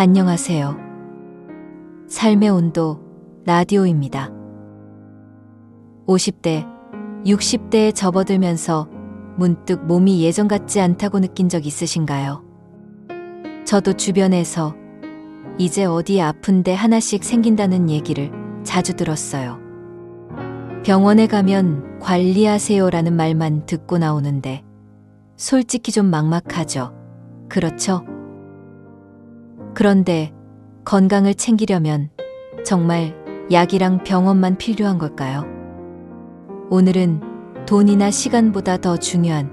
안녕하세요. 삶의 온도 라디오입니다. 50대, 60대에 접어들면서 문득 몸이 예전 같지 않다고 느낀 적 있으신가요? 저도 주변에서 이제 어디 아픈데 하나씩 생긴다는 얘기를 자주 들었어요. 병원에 가면 관리하세요라는 말만 듣고 나오는데 솔직히 좀 막막하죠. 그렇죠? 그런데 건강을 챙기려면 정말 약이랑 병원만 필요한 걸까요? 오늘은 돈이나 시간보다 더 중요한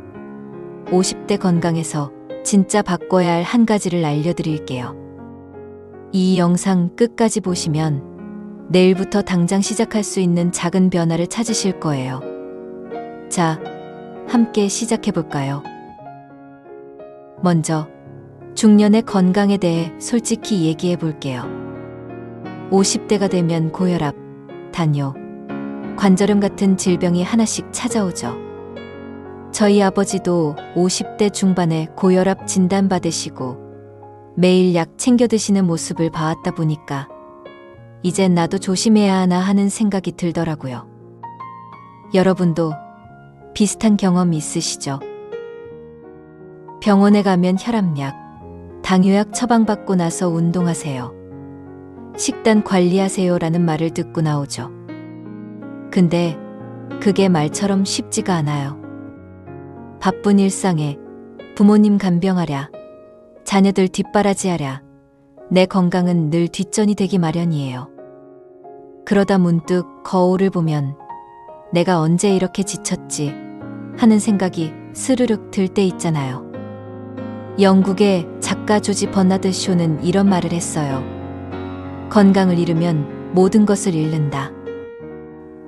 50대 건강에서 진짜 바꿔야 할 한 가지를 알려드릴게요. 이 영상 끝까지 보시면 내일부터 당장 시작할 수 있는 작은 변화를 찾으실 거예요. 자, 함께 시작해 볼까요? 먼저, 중년의 건강에 대해 솔직히 얘기해 볼게요. 50대가 되면 고혈압, 당뇨, 관절염 같은 질병이 하나씩 찾아오죠. 저희 아버지도 50대 중반에 고혈압 진단받으시고 매일 약 챙겨 드시는 모습을 봐왔다 보니까 이젠 나도 조심해야 하나 하는 생각이 들더라고요. 여러분도 비슷한 경험 있으시죠? 병원에 가면 혈압약, 당뇨약 처방받고 나서 운동하세요. 식단 관리하세요라는 말을 듣고 나오죠. 근데 그게 말처럼 쉽지가 않아요. 바쁜 일상에 부모님 간병하랴, 자녀들 뒷바라지하랴, 내 건강은 늘 뒷전이 되기 마련이에요. 그러다 문득 거울을 보면 내가 언제 이렇게 지쳤지 하는 생각이 스르륵 들 때 있잖아요. 영국의 작가 조지 버나드 쇼는 이런 말을 했어요. 건강을 잃으면 모든 것을 잃는다.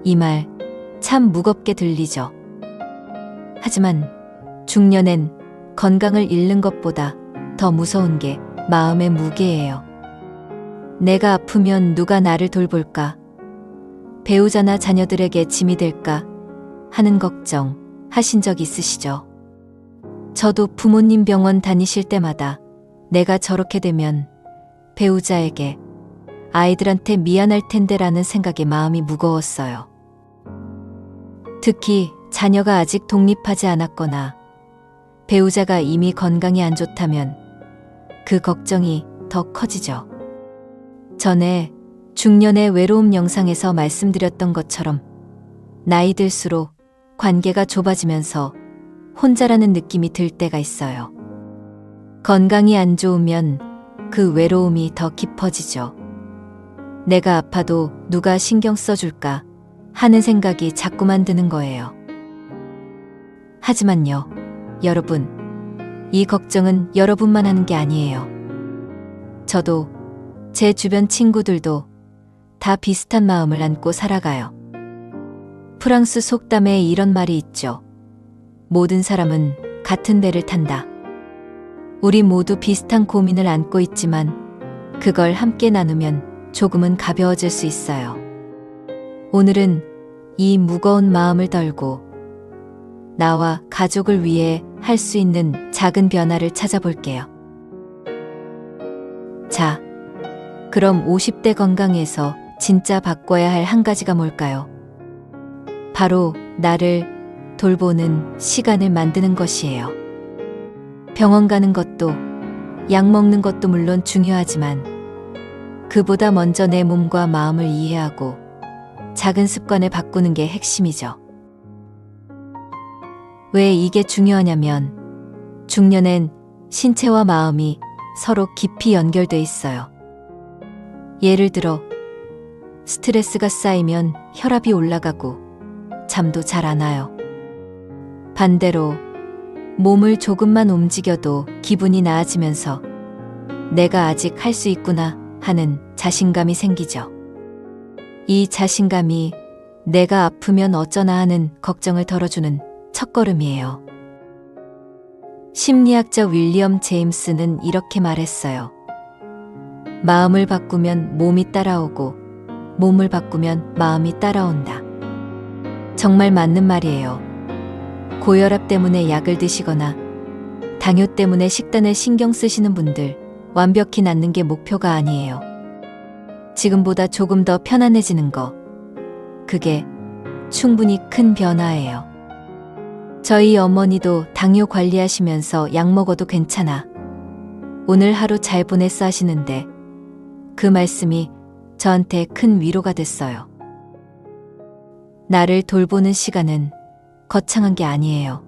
이 말 참 무겁게 들리죠. 하지만 중년엔 건강을 잃는 것보다 더 무서운 게 마음의 무게예요. 내가 아프면 누가 나를 돌볼까? 배우자나 자녀들에게 짐이 될까? 하는 걱정 하신 적 있으시죠? 저도 부모님 병원 다니실 때마다 내가 저렇게 되면 배우자에게 아이들한테 미안할 텐데라는 생각에 마음이 무거웠어요. 특히 자녀가 아직 독립하지 않았거나 배우자가 이미 건강이 안 좋다면 그 걱정이 더 커지죠. 전에 중년의 외로움 영상에서 말씀드렸던 것처럼 나이 들수록 관계가 좁아지면서 혼자라는 느낌이 들 때가 있어요. 건강이 안 좋으면 그 외로움이 더 깊어지죠. 내가 아파도 누가 신경 써줄까 하는 생각이 자꾸만 드는 거예요. 하지만요, 여러분, 이 걱정은 여러분만 하는 게 아니에요. 저도 제 주변 친구들도 다 비슷한 마음을 안고 살아가요. 프랑스 속담에 이런 말이 있죠. 모든 사람은 같은 배를 탄다. 우리 모두 비슷한 고민을 안고 있지만 그걸 함께 나누면 조금은 가벼워질 수 있어요. 오늘은 이 무거운 마음을 덜고 나와 가족을 위해 할 수 있는 작은 변화를 찾아볼게요. 자, 그럼 50대 건강에서 진짜 바꿔야 할 한 가지가 뭘까요? 바로 나를 돌보는 시간을 만드는 것이에요. 병원 가는 것도, 약 먹는 것도 물론 중요하지만, 그보다 먼저 내 몸과 마음을 이해하고 작은 습관을 바꾸는 게 핵심이죠. 왜 이게 중요하냐면, 중년엔 신체와 마음이 서로 깊이 연결돼 있어요. 예를 들어, 스트레스가 쌓이면 혈압이 올라가고 잠도 잘 안 와요. 반대로 몸을 조금만 움직여도 기분이 나아지면서 내가 아직 할 수 있구나 하는 자신감이 생기죠. 이 자신감이 내가 아프면 어쩌나 하는 걱정을 덜어주는 첫걸음이에요. 심리학자 윌리엄 제임스는 이렇게 말했어요. 마음을 바꾸면 몸이 따라오고 몸을 바꾸면 마음이 따라온다. 정말 맞는 말이에요. 고혈압 때문에 약을 드시거나 당뇨 때문에 식단에 신경 쓰시는 분들 완벽히 낫는 게 목표가 아니에요. 지금보다 조금 더 편안해지는 거. 그게 충분히 큰 변화예요. 저희 어머니도 당뇨 관리하시면서 약 먹어도 괜찮아. 오늘 하루 잘 보냈어 하시는데 그 말씀이 저한테 큰 위로가 됐어요. 나를 돌보는 시간은 거창한 게 아니에요.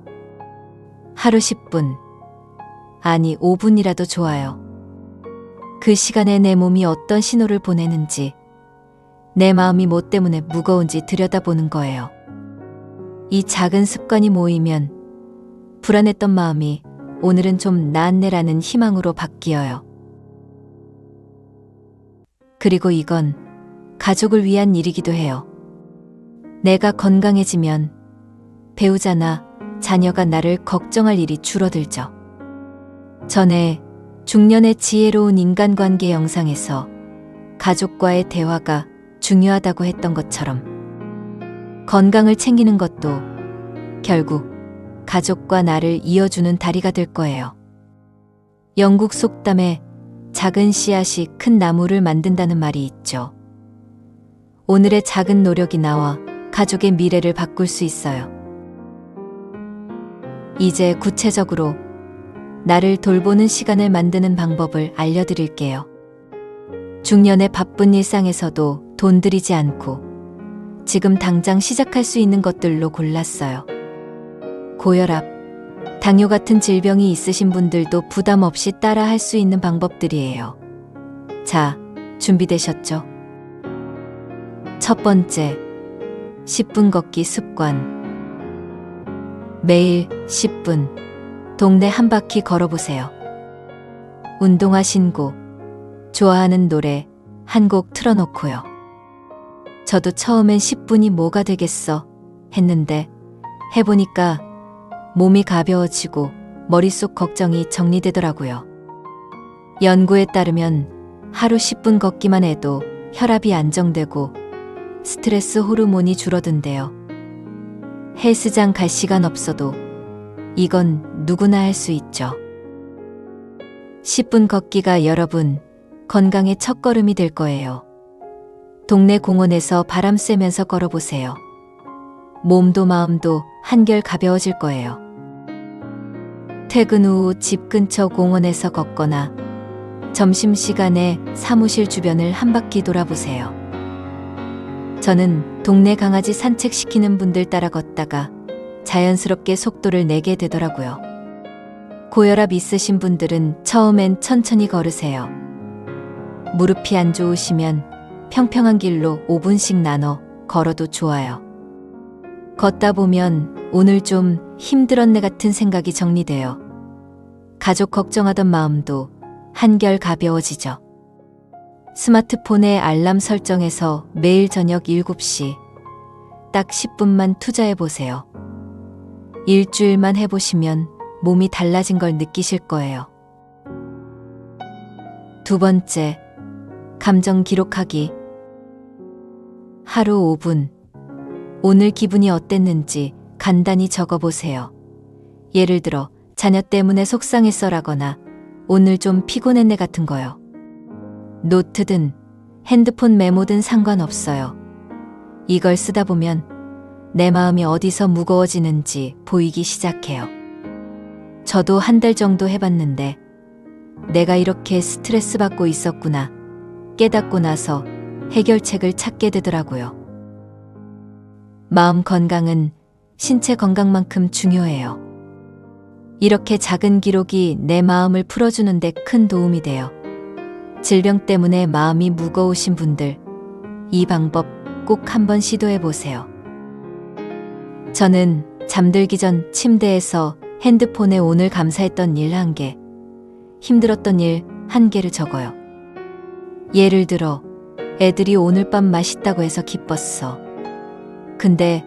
하루 10분, 아니 5분이라도 좋아요. 그 시간에 내 몸이 어떤 신호를 보내는지, 내 마음이 뭐 때문에 무거운지 들여다보는 거예요. 이 작은 습관이 모이면 불안했던 마음이 오늘은 좀 나았네라는 희망으로 바뀌어요. 그리고 이건 가족을 위한 일이기도 해요. 내가 건강해지면 배우자나 자녀가 나를 걱정할 일이 줄어들죠. 전에 중년의 지혜로운 인간관계 영상에서 가족과의 대화가 중요하다고 했던 것처럼 건강을 챙기는 것도 결국 가족과 나를 이어주는 다리가 될 거예요. 영국 속담에 작은 씨앗이 큰 나무를 만든다는 말이 있죠. 오늘의 작은 노력이 나와 가족의 미래를 바꿀 수 있어요. 이제 구체적으로 나를 돌보는 시간을 만드는 방법을 알려드릴게요. 중년의 바쁜 일상에서도 돈 들이지 않고 지금 당장 시작할 수 있는 것들로 골랐어요. 고혈압, 당뇨 같은 질병이 있으신 분들도 부담 없이 따라 할 수 있는 방법들이에요. 자, 준비되셨죠? 첫 번째, 10분 걷기 습관. 매일 10분 동네 한 바퀴 걸어보세요. 운동하신 곳, 좋아하는 노래 한 곡 틀어놓고요. 저도 처음엔 10분이 뭐가 되겠어 했는데 해보니까 몸이 가벼워지고 머릿속 걱정이 정리되더라고요. 연구에 따르면 하루 10분 걷기만 해도 혈압이 안정되고 스트레스 호르몬이 줄어든대요. 헬스장 갈 시간 없어도 이건 누구나 할 수 있죠. 10분 걷기가 여러분 건강의 첫걸음이 될 거예요. 동네 공원에서 바람 쐬면서 걸어보세요. 몸도 마음도 한결 가벼워질 거예요. 퇴근 후 집 근처 공원에서 걷거나 점심시간에 사무실 주변을 한 바퀴 돌아보세요. 저는 동네 강아지 산책시키는 분들 따라 걷다가 자연스럽게 속도를 내게 되더라고요. 고혈압 있으신 분들은 처음엔 천천히 걸으세요. 무릎이 안 좋으시면 평평한 길로 5분씩 나눠 걸어도 좋아요. 걷다 보면 오늘 좀 힘들었네 같은 생각이 정리돼요. 가족 걱정하던 마음도 한결 가벼워지죠. 스마트폰에 알람 설정해서 매일 저녁 7시 딱 10분만 투자해 보세요. 일주일만 해보시면 몸이 달라진 걸 느끼실 거예요. 두 번째, 감정 기록하기. 하루 5분. 오늘 기분이 어땠는지 간단히 적어 보세요. 예를 들어, 자녀 때문에 속상했어라거나, 오늘 좀 피곤했네 같은 거요. 노트든 핸드폰 메모든 상관없어요. 이걸 쓰다 보면 내 마음이 어디서 무거워지는지 보이기 시작해요. 저도 한 달 정도 해봤는데 내가 이렇게 스트레스 받고 있었구나 깨닫고 나서 해결책을 찾게 되더라고요. 마음 건강은 신체 건강만큼 중요해요. 이렇게 작은 기록이 내 마음을 풀어주는데 큰 도움이 돼요. 질병 때문에 마음이 무거우신 분들, 이 방법 꼭 한번 시도해 보세요. 저는 잠들기 전 침대에서 핸드폰에 오늘 감사했던 일 한 개, 힘들었던 일 한 개를 적어요. 예를 들어, 애들이 오늘 밤 맛있다고 해서 기뻤어. 근데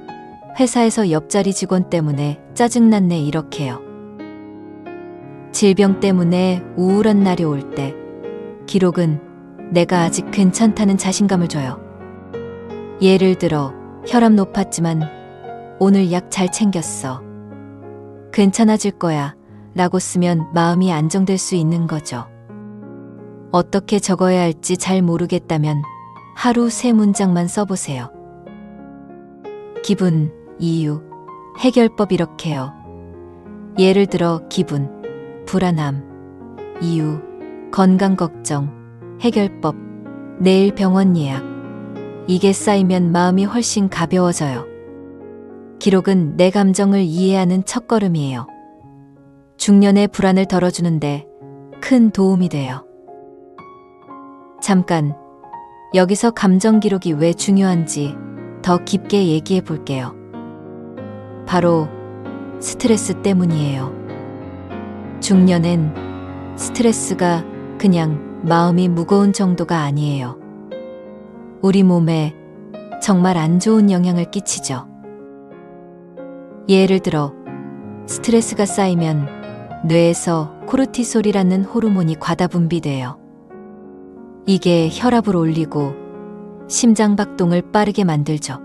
회사에서 옆자리 직원 때문에 짜증났네 이렇게요. 질병 때문에 우울한 날이 올 때, 기록은 내가 아직 괜찮다는 자신감을 줘요. 예를 들어, 혈압 높았지만 오늘 약 잘 챙겼어. 괜찮아질 거야. 라고 쓰면 마음이 안정될 수 있는 거죠. 어떻게 적어야 할지 잘 모르겠다면 하루 세 문장만 써보세요. 기분, 이유, 해결법 이렇게요. 예를 들어 기분, 불안함, 이유, 건강 걱정, 해결법, 내일 병원 예약. 이게 쌓이면 마음이 훨씬 가벼워져요. 기록은 내 감정을 이해하는 첫걸음이에요. 중년의 불안을 덜어주는데 큰 도움이 돼요. 잠깐, 여기서 감정 기록이 왜 중요한지 더 깊게 얘기해 볼게요. 바로 스트레스 때문이에요. 중년엔 스트레스가 그냥 마음이 무거운 정도가 아니에요. 우리 몸에 정말 안 좋은 영향을 끼치죠. 예를 들어, 스트레스가 쌓이면 뇌에서 코르티솔이라는 호르몬이 과다 분비돼요. 이게 혈압을 올리고 심장 박동을 빠르게 만들죠.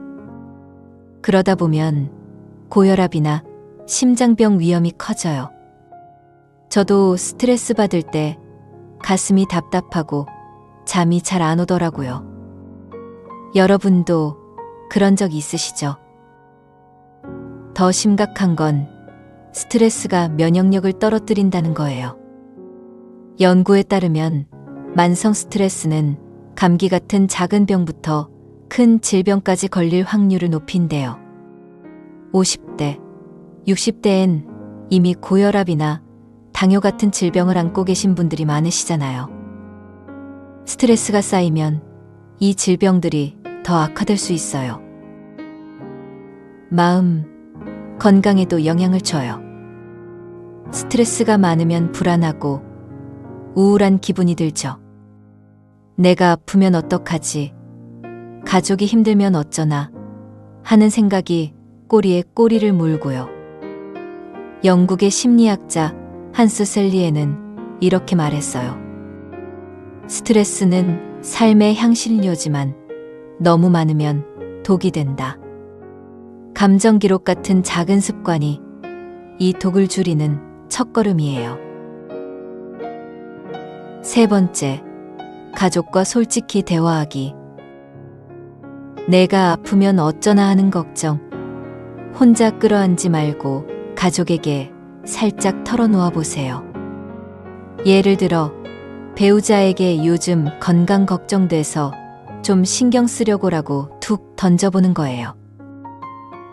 그러다 보면 고혈압이나 심장병 위험이 커져요. 저도 스트레스 받을 때 가슴이 답답하고 잠이 잘 안 오더라고요. 여러분도 그런 적 있으시죠? 더 심각한 건 스트레스가 면역력을 떨어뜨린다는 거예요. 연구에 따르면 만성 스트레스는 감기 같은 작은 병부터 큰 질병까지 걸릴 확률을 높인대요. 50대, 60대엔 이미 고혈압이나 당뇨 같은 질병을 안고 계신 분들이 많으시잖아요. 스트레스가 쌓이면 이 질병들이 더 악화될 수 있어요. 마음, 건강에도 영향을 줘요. 스트레스가 많으면 불안하고 우울한 기분이 들죠. 내가 아프면 어떡하지? 가족이 힘들면 어쩌나? 하는 생각이 꼬리에 꼬리를 물고요. 영국의 심리학자 한스 셀리에는 이렇게 말했어요. 스트레스는 삶의 향신료지만 너무 많으면 독이 된다. 감정 기록 같은 작은 습관이 이 독을 줄이는 첫걸음이에요. 세 번째, 가족과 솔직히 대화하기. 내가 아프면 어쩌나 하는 걱정. 혼자 끌어안지 말고 가족에게 살짝 털어놓아 보세요. 예를 들어, 배우자에게 요즘 건강 걱정돼서 좀 신경 쓰려고라고 툭 던져보는 거예요.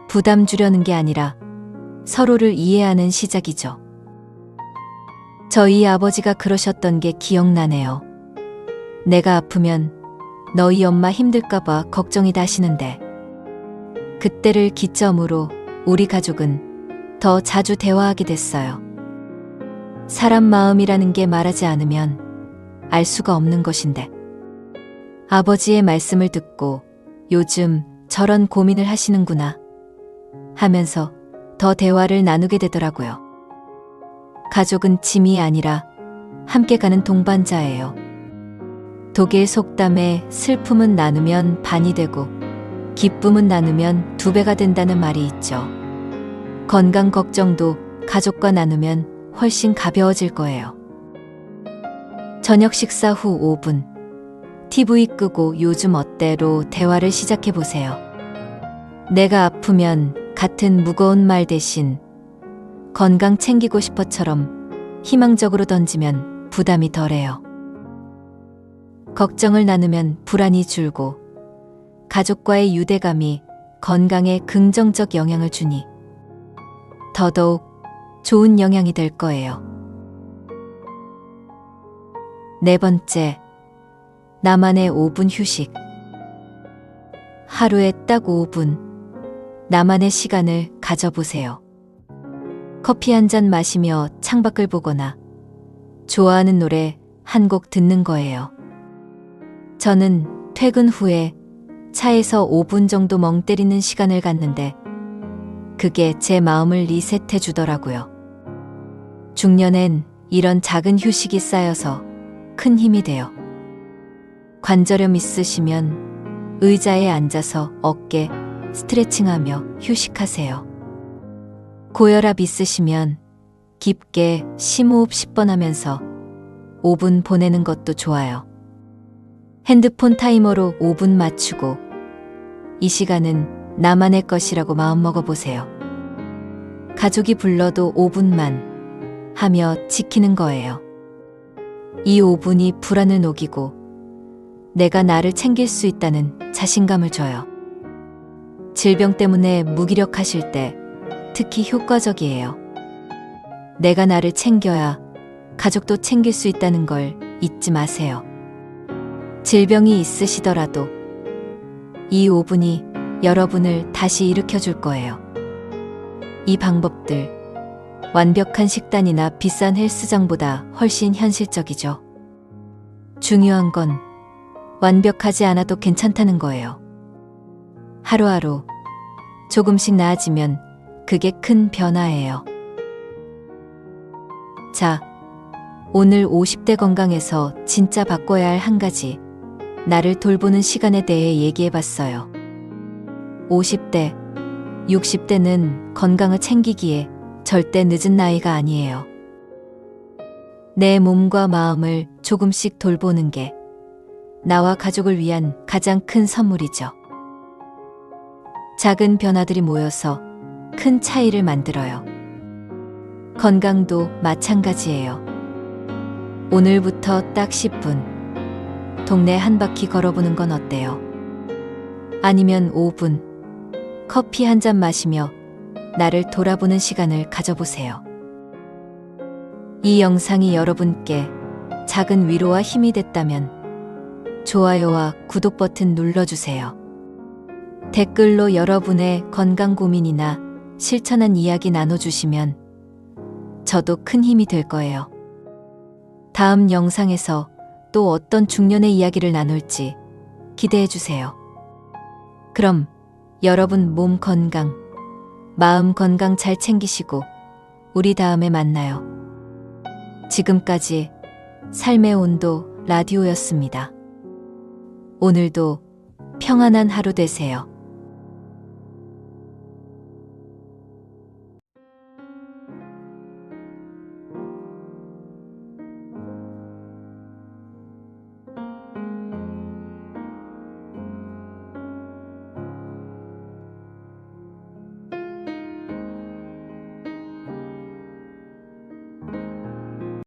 부담 주려는 게 아니라 서로를 이해하는 시작이죠. 저희 아버지가 그러셨던 게 기억나네요. 내가 아프면 너희 엄마 힘들까봐 걱정이다 하시는데, 그때를 기점으로 우리 가족은 더 자주 대화하게 됐어요. 사람 마음이라는 게 말하지 않으면 알 수가 없는 것인데, 아버지의 말씀을 듣고 요즘 저런 고민을 하시는구나 하면서 더 대화를 나누게 되더라고요. 가족은 짐이 아니라 함께 가는 동반자예요. 독일 속담에 슬픔은 나누면 반이 되고 기쁨은 나누면 두 배가 된다는 말이 있죠. 건강 걱정도 가족과 나누면 훨씬 가벼워질 거예요. 저녁 식사 후 5분. TV 끄고 요즘 어때로 대화를 시작해 보세요. 내가 아프면 같은 무거운 말 대신 건강 챙기고 싶어처럼 희망적으로 던지면 부담이 덜해요. 걱정을 나누면 불안이 줄고 가족과의 유대감이 건강에 긍정적 영향을 주니 더더욱 좋은 영향이 될 거예요. 네 번째, 나만의 5분 휴식. 하루에 딱 5분, 나만의 시간을 가져보세요. 커피 한 잔 마시며 창밖을 보거나 좋아하는 노래 한 곡 듣는 거예요. 저는 퇴근 후에 차에서 5분 정도 멍 때리는 시간을 갖는데 그게 제 마음을 리셋해 주더라고요. 중년엔 이런 작은 휴식이 쌓여서 큰 힘이 돼요. 관절염 있으시면 의자에 앉아서 어깨 스트레칭하며 휴식하세요. 고혈압 있으시면 깊게 심호흡 10번 하면서 5분 보내는 것도 좋아요. 핸드폰 타이머로 5분 맞추고 이 시간은 나만의 것이라고 마음먹어 보세요. 가족이 불러도 5분만 하며 지키는 거예요. 이 5분이 불안을 녹이고 내가 나를 챙길 수 있다는 자신감을 줘요. 질병 때문에 무기력하실 때 특히 효과적이에요. 내가 나를 챙겨야 가족도 챙길 수 있다는 걸 잊지 마세요. 질병이 있으시더라도 이 5분이 여러분을 다시 일으켜 줄 거예요. 이 방법들 완벽한 식단이나 비싼 헬스장보다 훨씬 현실적이죠. 중요한 건 완벽하지 않아도 괜찮다는 거예요. 하루하루 조금씩 나아지면 그게 큰 변화예요. 자, 오늘 50대 건강에서 진짜 바꿔야 할 한 가지, 나를 돌보는 시간에 대해 얘기해 봤어요. 50대, 60대는 건강을 챙기기에 절대 늦은 나이가 아니에요. 내 몸과 마음을 조금씩 돌보는 게 나와 가족을 위한 가장 큰 선물이죠. 작은 변화들이 모여서 큰 차이를 만들어요. 건강도 마찬가지예요. 오늘부터 딱 10분, 동네 한 바퀴 걸어보는 건 어때요? 아니면 5분, 커피 한 잔 마시며 나를 돌아보는 시간을 가져보세요. 이 영상이 여러분께 작은 위로와 힘이 됐다면 좋아요와 구독 버튼 눌러주세요. 댓글로 여러분의 건강 고민이나 실천한 이야기 나눠주시면 저도 큰 힘이 될 거예요. 다음 영상에서 또 어떤 중년의 이야기를 나눌지 기대해 주세요. 그럼 여러분 몸 건강, 마음 건강 잘 챙기시고 우리 다음에 만나요. 지금까지 삶의 온도 라디오였습니다. 오늘도 평안한 하루 되세요.